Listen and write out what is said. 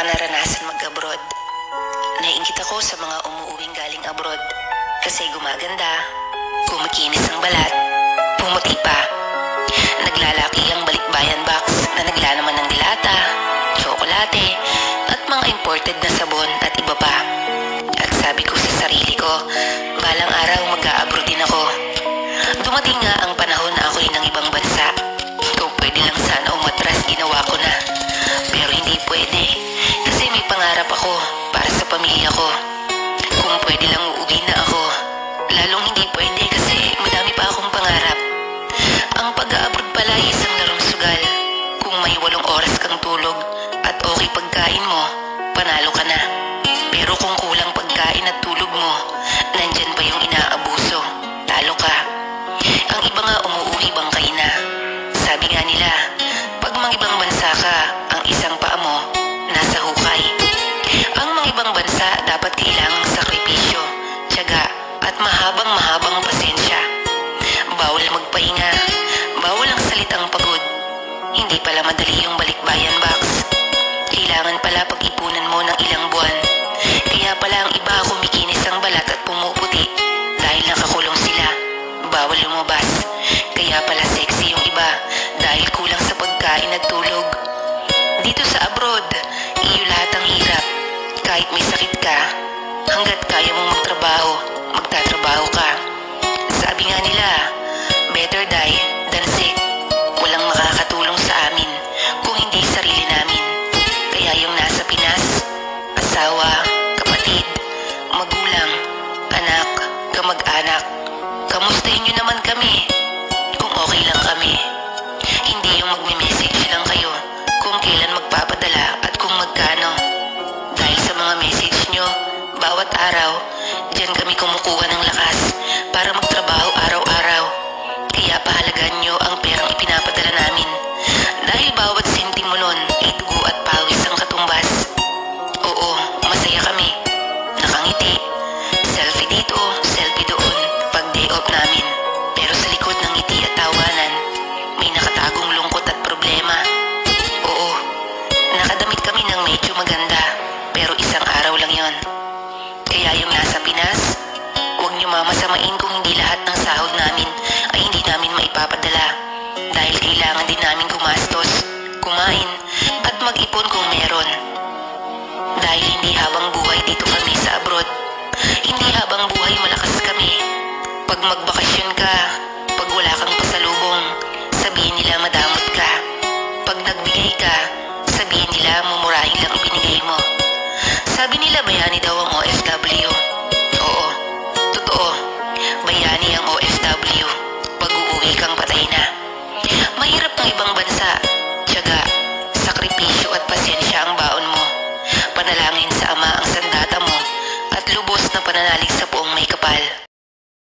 pa naranasan mag-abroad. Naiingit ako sa mga umuuwing galing abroad kasi gumaganda, kumikinis ang balat, pumuti pa. Naglalaki ang balikbayan box na naglalaman ng dilata, tsokolate, at mga imported na sabon at iba pa. At sabi ko sa sarili ko, balang araw mag-a-abroad din ako. Dumating nga ang panahon na ako'y ng ibang bansa. Para sa pamilya ko. Kung pwede lang uuwi na ako. Lalong hindi pwede kasi madami pa akong pangarap. Ang pag-aabroad pala ay isang larong sugal. Kung may walong oras kang tulog at okay pagkain mo, panalo ka na. Pero kung kulang pagkain at tulog mo, nandyan pa yung inaabuso, dapat kailangang sakripisyo, tiyaga, at mahabang mahabang pasensya. Bawal magpahinga, bawal ang salitang pagod. Hindi pala madali yung balikbayan box. Kailangan pala pag-ipunan mo ng ilang buwan. Kaya pala ang iba kumikinis ang balat at pumuputi dahil nakakulong sila. Bawal lumabas. Kaya pala sexy yung iba dahil kulang sa pagkain at tulog. Dito sa abroad, iyo lahat ang hirap. Kahit may sakit ka, hanggat kaya mong magtrabaho, magtatrabaho ka. Sabi nga nila, better die than sick. Walang makakatulong sa amin kung hindi sarili namin. Kaya yung nasa Pinas, asawa, kapatid, magulang, anak, kamag-anak, kamustahin nyo naman kami bawat araw, diyan kami kumukuha ng lakas para magtrabaho araw-araw. Kaya pahalagan nyo ang perang ipinapadala namin. Dahil bawat senting mo nun ay dugo at pawis ang katumbas. Oo, masaya kami. Nakangiti. Selfie dito, selfie doon. Pag day off namin. Pero sa Kaya yung nasa Pinas, huwag niyo mamasamain kung hindi lahat ng sahod namin ay hindi namin maipapadala. Dahil kailangan din namin gumastos, kumain, at mag-ipon kung meron. Dahil hindi habang buhay dito kami sa abroad. Hindi habang buhay malakas kami. Pag magbakasyon ka, pag wala kang pasalubong, sabihin nila madamot ka. Pag nagbigay ka, sabihin nila mo. Sabi nila bayani daw ang OFW. Oo, totoo. Bayani ang OFW. Pag uuwi kang patay na. Mahirap ng ibang bansa. Tiyaga, sakripisyo at pasensya ang baon mo. Panalangin sa ama ang sandata mo at lubos na pananalig sa buong may kapal.